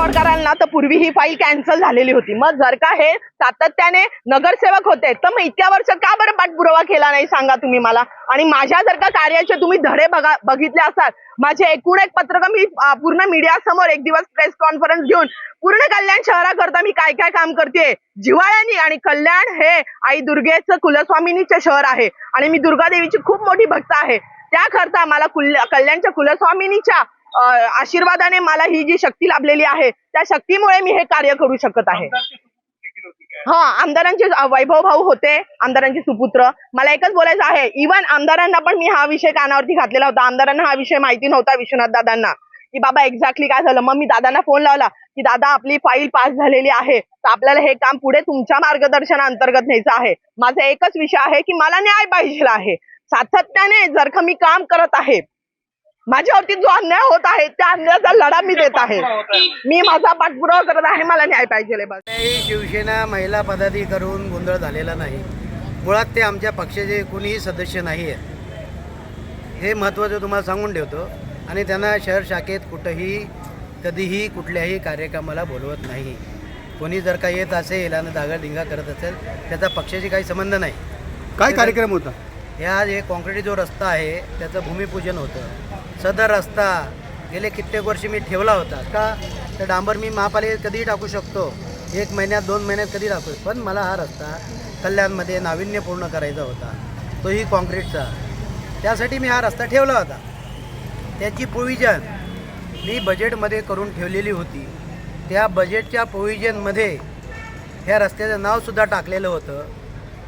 पूर्वी ही file cancel झालेली होती. मग जर का हे सातत्याने नगरसेवक होते तर मग इतक्या वर्ष का बरं पाठपुरावा केला नाही सांगा तुम्ही मला? आणि माझ्या जर का कार्याचे तुम्ही धडे बघा बघितले असाल माझे एकूण एक पत्रक मी पूर्ण मीडिया समोर एक दिवस प्रेस कॉन्फरन्स घेऊन पूर्ण कल्याण शहराकरता मी काय काय काम करते? जिवाळ्यानी आणि कल्याण हे आई दुर्गेचं कुलस्वामिनीचे शहर आहे. आणि मी दुर्गा देवीची खूप मोठी भक्त आहे. त्याकरता मला कुल कल्याणच्या कुलस्वामिनीच्या आशीर्वादाने मला ही जी शक्ती लाभलेली आहे त्या शक्तीमुळे मी हे कार्य करू शकत आहे. हा आमदारांचे वैभव भाऊ होते आमदारांचे सुपुत्र. मला एकच बोलायचं आहे इवन आमदारांना पण मी हा विषय कानावरती घातलेला होता. आमदारांना हा विषय माहिती नव्हता विश्वनाथ दादांना. की बाबा एक्झॅक्टली काय झालं? मग मी दादांना फोन लावला की दादा आपली फाईल पास झालेली आहे. तर आपल्याला हे काम पुढे तुमच्या मार्गदर्शनाअंतर्गत न्यायचं आहे. माझा एकच विषय आहे की मला न्याय पाहिजे आहे. सातत्याने जर का मी काम करत आहे माझ्यावरती जो अन्याय होत आहे त्या अन्यायाचा लढा मी देत आहे. मी माझा पाठपुरावा करत आहे मला न्याय पाहिजे शिवसेना महिला पदाधिकारी करून गोंधळ झालेला नाही. मुळात ते आमच्या पक्षाचे कोणीही सदस्य नाही आहेत हे महत्त्वाचं तुम्हाला सांगून ठेवतो. आणि त्यांना शहर शाखेत कुठंही कधीही कुठल्याही कार्यक्रमाला बोलवत नाही. कोणी जर का येत असेल आणि धागाधिंगा करत असेल त्याचा पक्षाशी काही संबंध नाही. काय कार्यक्रम होता? ह्या जे कॉन्क्रीट जो रस्ता आहे त्याचं भूमिपूजन होतं. सदर रस्ता गेले कित्येक वर्ष मी ठेवला होता. का? तर डांबर मी महापालिकेत कधीही टाकू शकतो. एक महिन्यात दोन महिन्यात कधी टाकू पण मला हा रस्ता कल्याणमध्ये नाविन्यपूर्ण करायचा होता. तोही कॉन्क्रीटचा त्यासाठी मी हा रस्ता ठेवला होता. त्याची प्रोविजन मी बजेटमध्ये करून ठेवलेली होती. त्या बजेटच्या प्रोविजनमध्ये ह्या रस्त्याचं नावसुद्धा टाकलेलं होतं.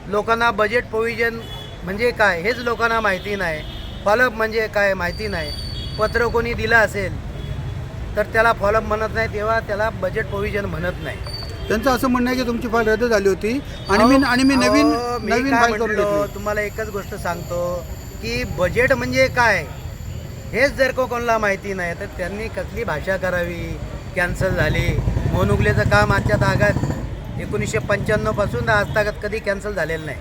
लोकांना बजेट प्रोविजन म्हणजे काय? हेच लोकांना माहिती नाही. फॉलोअप म्हणजे काय माहिती नाही. पत्र कोणी दिलं असेल तर त्याला फॉलोअप म्हणत नाही तेव्हा त्याला बजेट प्रोव्हिजन म्हणत नाही. त्यांचं असं म्हणणं आहे की तुमची फाईल रद्द झाली होती आणि मी आणि मी नवीन नवीन काय फाईल करून म्हटलो, घेतली तुम्हाला एकच गोष्ट सांगतो की बजेट म्हणजे काय? हेच जर का कोणाला माहिती नाही तर त्यांनी कसली भाषा करावी? कॅन्सल झाली. मोनुगलेचं काम आजच्या तागात एकोणीसशे पंच्याण्णवपासून आज तागात कधी कॅन्सल झालेलं नाही.